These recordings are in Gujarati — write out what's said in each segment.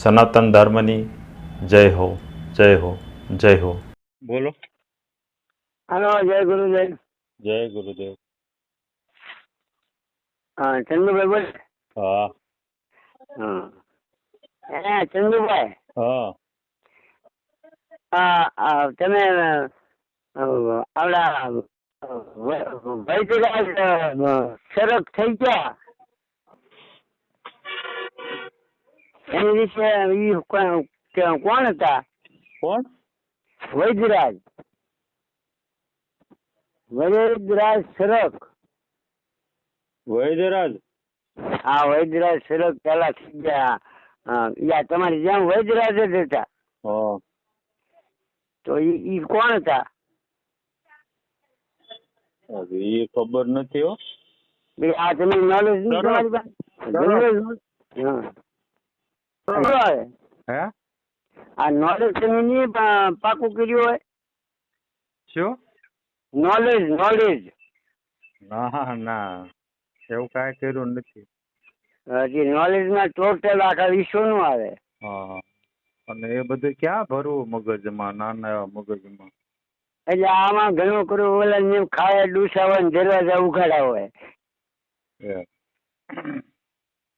સનાતન ધર્મની જય હો જય હો જય હો. બોલો. હાલો જય ગુરુદેવ. જય ગુરુદેવ. હા ચંદુભાઈ બોલ. હા. હા. હે ચંદુભાઈ. હા. આ આ તમે આવડા વૈદરાજ શરત થઈ ગયા. એની વિશે ઈ કોણ હતા? કોણ? વૈદરાજ વૈદરાજ સરક વૈદ્યરાજ? હા વૈદરાજ સરક પેલા થઈ ગયા. યા તમારી જેમ વૈદરાજ જ હતા. તો ઈ કોણ હતા? એ ખબર નથી હો. આ તમે નોલેજ. તમારી પાસે? હા? આ નોલેજ તમે નહીં પાકું કર્યું હોય? શું? નોલેજ નોલેજ ના ના. એવું કાંઈ કર્યું નથી. હજી નોલેજમાં ટોટલ આખા વિશ્વનું આવે. હા. અને એ બધું ક્યાં ભરવું મગજમાં નાના મગજમાં? એટલે આમાં ઘણું કરવું ઓલા ખાય ડૂસા હોય ને દરવાજા ઉઘાડા હોય.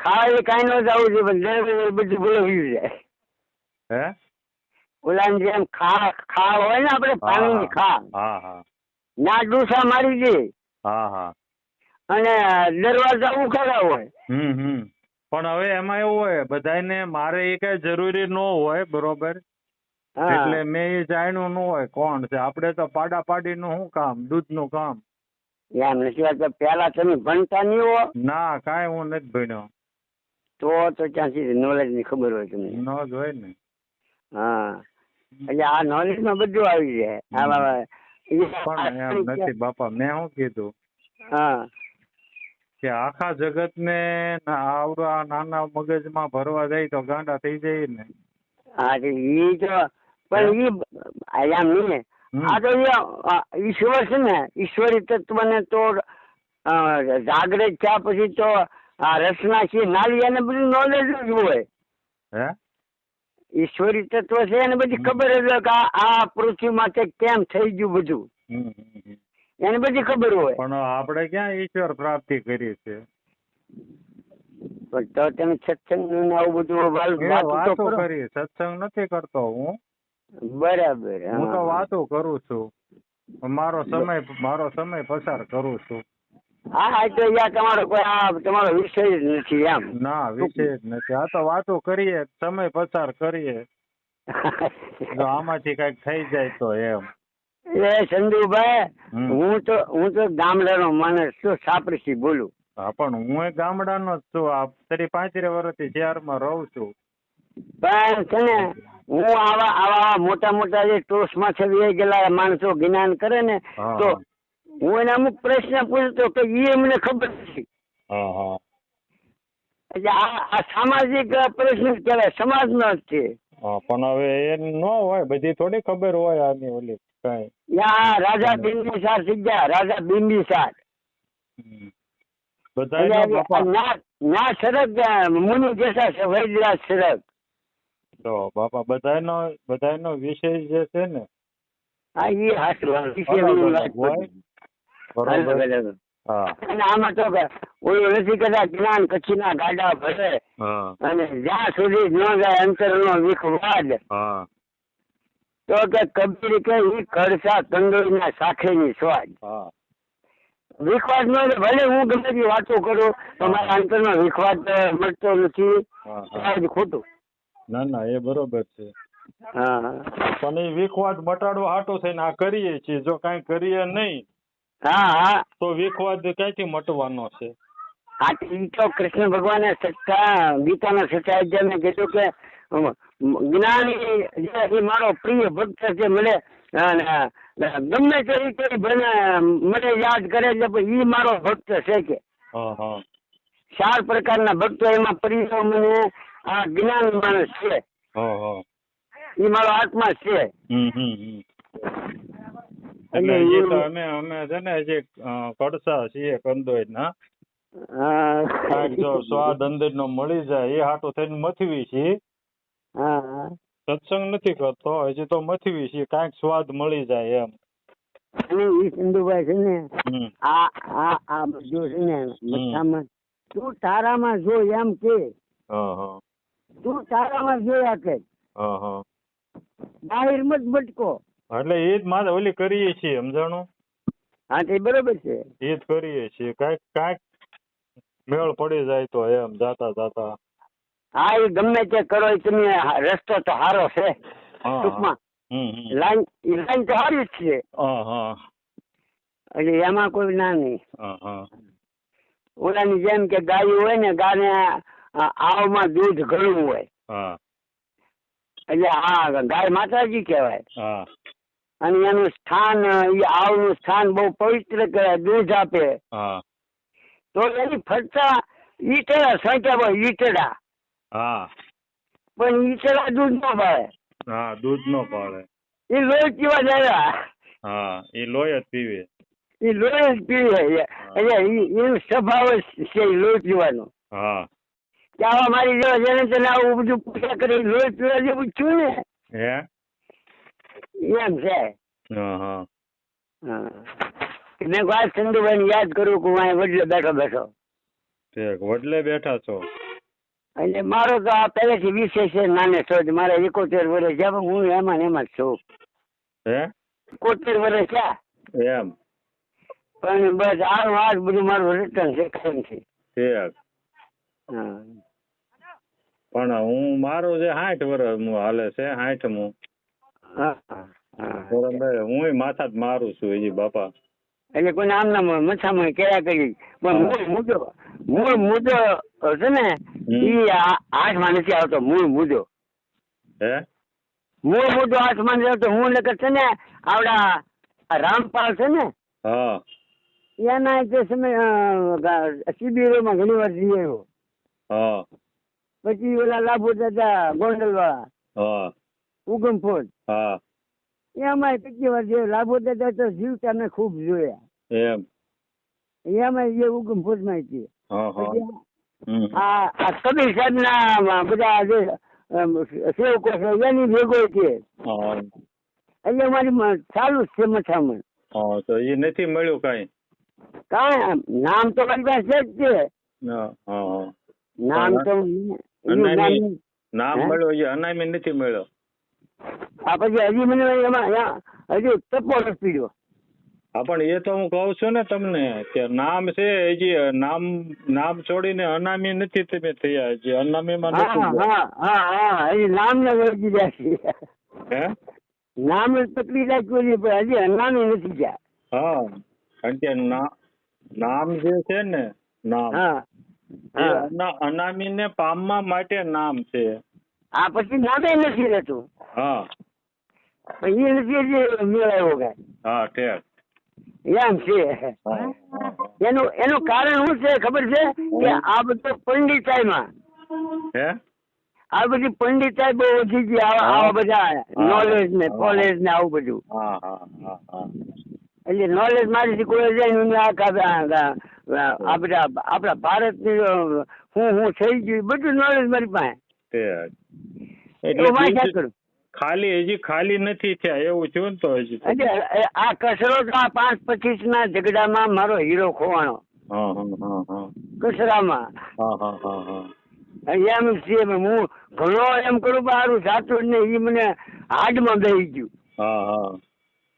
એ કઈ નો જવું છે પણ બધું બોલાવ્યું જાય. હે? ઓલા જેમ ખા ખા હોય ને આપણે પાણી ખા હા હા. ના ડૂસા મારી દે. હા હા. અને દરવાજા ઉખાડા હોય. હમ હમ. પણ હવે એમાં એવું હોય બધાને મારે એ કઈ જરૂરી ન હોય બરોબર? એટલે મેં એ જાણ્યું ન હોય કોણ છે. આપણે તો પાડા પાડી નું શું કામ? દૂધનું કામ? એમ નથી પેલા તમે ભણતા નહીં હો. ના કાંઈ હું નથી ભણ્યો. તો તો ત્યાંથી નોલેજની ખબર હોય તમને નોલેજ હોય ને. હા. એટલે આ નોલેજમાં બધું આવી જાય આમાં પણ એમ નથી બાપા મેં શું કીધું? હા. કે આખા જગતને ના આવડા નાના મગજમાં ભરવા જાય તો ગાંડા થઈ જાય ને. હા તો ઈ તો પણ એ એમ નહીં. આ તો ઈશ્વર છે ને. ઈશ્વરી તત્વને તો જાગૃત થયા પછી તો આ રચના છે નાળી એને બધું નોલેજ જ હોય. હે? ઈશ્વરી તત્વ છે એને બધી ખબર જ હોય કે આ- પૃથ્વી માટે કેમ થઈ ગયું બધું. એને બધી ખબર હોય. પણ આપણે ક્યાં ઈશ્વર પ્રાપ્તિ કરી છે? પણ તો તમે સત્સંગ ને આવું બધું વાતો. કરી સત્સંગ નથી કરતો હું. બરાબર હું તો વાતો કરું છું. મારો સમય મારો સમય પસાર કરું છું. હા હા તો યાર તમારો કોઈ આ તમારો વિષય જ નથી એમ. ના વિષય જ નથી. આ તો વાતો કરીએ સમય પસાર કરીએ. જો આમાંથી કંઈક થઈ જાય તો એમ. એ સંધુભાઈ હું તો હું તો ગામડાનો માણસ છું સાપરસી બોલું. હા પણ હું એ ગામડાનો જ છું. આ તરી પાંચરે વર્ષથી શહેરમાં રહું છું. પણ છે ને હું આવા આવા મોટા મોટા જે ટોસમાં છે ગયેલા માણસો જ્ઞાન કરે ને તો હા. એને અમુક પ્રશ્ન પૂછતો કે એ મને ખબર નથી. એટલે આ સામાજિક પ્રશ્ન કહેવાય સમાજનો જ છે. પણ હવે એ ન હોય બધી થોડી ખબર હોય આની ઓલી કઈ. રાજા બિંબિસાર સિદ્ધા રાજા બિંબિસાર. ના શરદ મુનિ જેસા છે વૈદ્યરાજ શરદ તો બાપા બધાનો બધાનો વિષય જે છે ને હા એ હાથ હા, અને આમાં તો ઓલું નથી કહેતા જ્ઞાન કચ્છના ગાડા ભરે અને જ્યાં સુધી ન જાય વિખવાદ તો કે કબીર કે ઈ કડસા કંદોરીના સાખેની સ્વાદ. વિખવાદ નો ભલે હું ગમે તે વાતો કરું તો મારા અંતરનો વિખવાદ તો મળતો નથી. ખોટું. ના ના એ બરોબર છે. પણ એ વિખવાદ મટાડવા હાટો થઈને આ કરીએ છીએ. જો કાંઈ કરીએ નહીં હા હા. તો વિખવાદ ક્યાંથી મટવાનો છે? આ તો કૃષ્ણ ભગવાને સત્તા ગીતાના સત્તા અધ્યાયમાં કીધું કે જ્ઞાની જે મારો પ્રિય ભક્ત છે મને ગમે તે રીતે મને યાદ કરે એટલે એ ઈ મારો ભક્ત છે કે. ચાર પ્રકારના ભક્તો એમાં પ્રિય મને આ જ્ઞાન માણસ છે. હા મારો આત્મા છે. એટલે એ તો અમે અમે છે ને હજી કડસા છીએ કંદોઈ ના. જો સ્વાદ અંદર નો મળી જાય એ હાટું થઈને મથવી છીએ. સત્સંગ નથી કરતો હજી તો મથવી છે કાંઈક સ્વાદ મળી જાય એમ. અને એ સિંધુભાઈ છે ને આ આ આ બધું છે ને મથામાં તું તારામાં જો એમ કે. તું તારામાં જોયા કે બહાર મત ભટકો એટલે એ જ મારે ઓલી કરીએ છીએ સમજાણું? હા તે બરાબર છે. એ જ કરીએ છીએ. કાંઈક કાંઈક મેળ પડી જાય તો એમ જાતા જાતા. હા એ ગમે તે કરો એ તમે રસ્તો તો સારો છે. ટૂંકમાં. લાઈન લાઈન તો સારી જ છે. એટલે એમાં કોઈ ના નહીં. ઓલાની જેમ કે ગાયું હોય ને ગાને આવમાં દૂધ ઘણું હોય. એટલે હા ગાય માતાજી કહેવાય. અને એનું સ્થાન એ આવનું સ્થાન બહુ પવિત્ર કરે દૂધ આપે હા. તો એની ફરતા ઈટડા સાંટ્યા હોય ઈટડા. હા. પણ ઈટડા દૂધ નો ભાવે હા દૂધ નો ભાવે એ લોહી પીવા જાય. હા એ લોહી જ પીવે. એ લોહી જ પીવે. એટલે એનું સ્વભાવ છે લોહી પીવાનો. હા. ત્યાં મારી જેવા જેને તેને આવું બધું પૂજા કરી લોહી પીવા જેવું છું ને. હે? એમ છે. હા હા. હા. મેં કહ્યું ચંદુભાઈ ને યાદ કરું કે હું અહીં વડલે બેઠો બેઠો. વડલે બેઠા છો? એટલે મારો તો આ પહેલેથી વિષય છે નાને છો મારે એકોતેર વર્ષ છે. પણ હું એમાં ને એમાં જ છું. હે? એકોતેર વર્ષ છે. એમ? પણ બસ આ વાત બધું મારું રિટર્ન છે ઠીક હા. પણ હું મારું જે સાઠ વર્ષ હાલે છે સાઠ હું હા, હા, હા. બરાબર હું માથા જ મારું છું હજી બાપા. એટલે કોઈ આમ ના મથામણ કર્યા કરી. પણ મૂળ મુદ્દો મૂળ મુદ્દો છે ને. એ હાથમાં નથી આવતો મૂળ મુદ્દો. હે? મૂળ મુદ્દો હાથમાં નથી આવતો હું નકર છે ને આવડા રામપાલ છે ને હા. એના તે સમય શિબિરોમાં ઘણી વાર જઈ આવ્યો. હા. પછી ઓલા લાભો દાદા ગોંડલવાળા. હા. ઉગમફોડ હા. એમાં કેટલી વાર જે લાભો દાદા તો જીવતા મેં ખૂબ જોયા એમ. એમાં જે ઉગમ છે. હા હા. આ કબીર સાહેબના બધા જે સેવકો છે એની ભેગો છે. એટલે મારી ચાલુ જ છે મથામણ તો એ નથી મળ્યું કઈ? કઈ નામ તો મારી પાસે છે. જ છે. નામ તો નામ મળ્યો એ અનામી નથી મળ્યો. આ પછી હજી મને એમાં હજી ટપો નથી પીડ્યો હા પણ એ તો હું કહું છું ને તમને કે નામ છે હજી નામ નામ છોડીને અનામી નથી તમે થયા હજી અનામીમાં નથી હા હા હા હજી નામ ને વળગી જાય છે. હે? નામ પકડી રાખ્યું છે પણ હજી અનામી નથી ગયા. હા કારણ કે નામ જે છે ને નામ હા અનામી ને પામવા માટે નામ છે. આ પછી નામે નથી રહેતું. હા. એ નથી હજી મેળાયો કાંઈ હા ઠેક એમ છે. એનું એનું કારણ શું છે ખબર છે? કે આ બધું પંડિતાઈમાં હે? આ બધી પંડિતાઈ બહુ વધી ગઈ આવા આવા બધા નોલેજ ને. કોલેજ ને આવું બધું. હા હા હા હા. એટલે નોલેજ મારી કોઈ જાય ને આ કા- આ આ- આ બધા આપણા ભારતની હું હું થઈ ગયું બધું નોલેજ મારી પાસે. એટલે વાંચ્યા એટલે કરું. ખાલી હજી ખાલી નથી થયા એવું થયું ને તો હજી આ આ પાંચ પચીસ ના ઝઘડામાં મારો હીરો ખોવાનો. કચરામાં. એમ છે હું ઘણો એમ કરું સારું જાતું જ એ મને હાડમાં બેસી ગયું.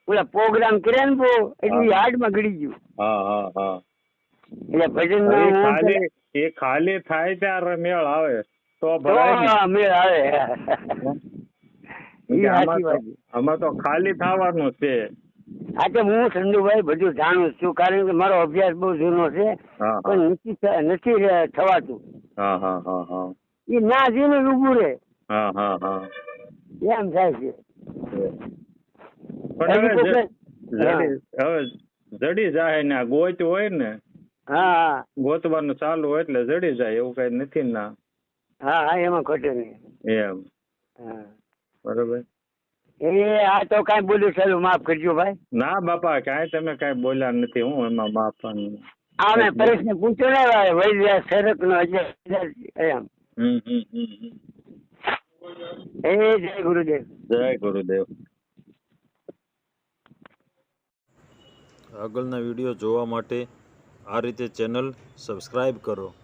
ઓલા પ્રોગ્રામ કર્યા ને બહુ એટલે હાડમાં ગળી ગયું. એટલે ભજન ખાલી એ ખાલી થાય ત્યારે મેળ આવે. તો મેળ આવે. આમાં તો- ખાલી થવાનું છે. હા તો હું સંજુભાઈ બધું જાણું છું. કારણ કે મારો અભ્યાસ બહુ જૂનો છે પણ નથી નથી થવાતું. એ ના જીને ઉભું હા એમ થાય છે. પણ હવે જડી જાય ને આ ગોચ હોય ને હા હા. ગોતવાનું ચાલુ હોય એટલે જડી જાય એવું કઈ નથી ના હા હા એમાં ખોટે નહીં. એમ. હા. બરોબર. એ આ તો કાંઈ બોલ્યું ચાલું માફ કરજો ભાઈ. ના બાપા કાંઈ તમે કાંઈ બોલ્યા નથી હું એમાં માફ આ મેં પ્રશ્ન પૂછ્યો ને ભાઈ વૈદ્ય સરક નો એમ. હમ હમ હમ હમ. એ જય ગુરુદેવ. જય ગુરુદેવ. આગળના વીડિયો જોવા માટે આ રીતે ચેનલ સબસ્ક્રાઈબ કરો.